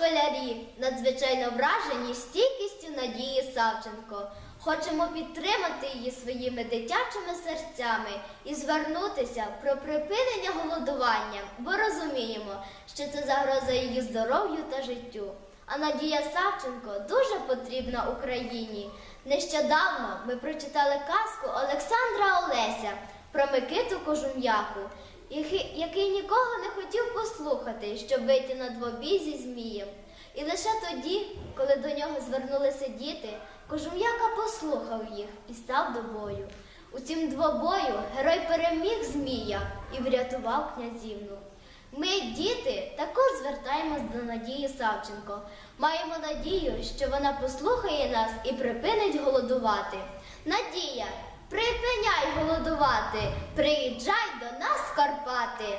школярі надзвичайно вражені стійкістю Надії Савченко. Хочемо підтримати її своїми дитячими серцями і звернутися про припинення голодування, бо розуміємо, що це загроза її здоров'ю та життю. А Надія Савченко дуже потрібна Україні. Нещодавно ми прочитали казку Олександра Олеся про Микиту Кожум'яку, який, нікого не хотів послухати, щоб вийти на двобій зі Змієм. І лише тоді, коли до нього звернулися діти, Кожум'яка послухав їх і став до бою. У цім двобою герой переміг Змія і врятував князівну. Ми, діти, також звертаємось до Надії Савченко. Маємо надію, що вона послухає нас і припинить голодувати. Надія, припиняй голодувати, приїжджай до нас Карпати.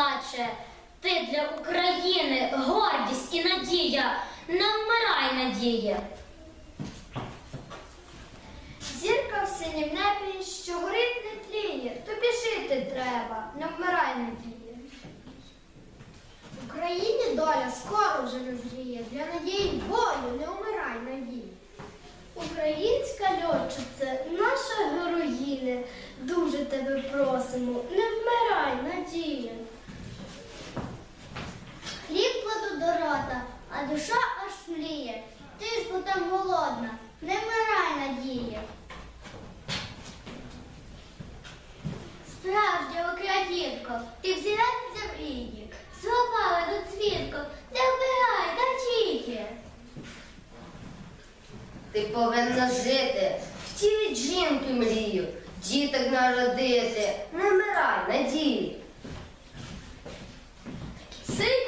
Плаче, ти для України гордість і надія, не вмирай, надія. Зірка в синім небі, що горить не тліє, тобі жити треба, не вмирай надія. В Україні доля скоро вже не зріє, для надії бою не вмирай надії. Українська льотчице, наша героїне, дуже тебе просимо, не вмирай надія. Хліб кладу до рота, а душа аж мліє. Ти ж бо там голодна, не вмирай, надія. Справжня українко, ти взірець землі, злопала до цвітку, не вмирай, надія. Ти повинна жити, втілить жінки мрію, діток народити, не вмирай, надій. Сильна,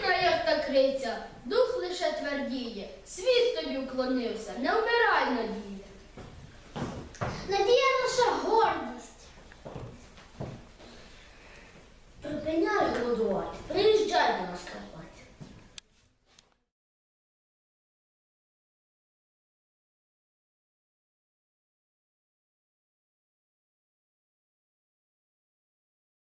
як дух лише твердіє, світ тобі уклонився, не вмирай надія. Надія наша гордість. Припиняй голодувати, приїжджай до нас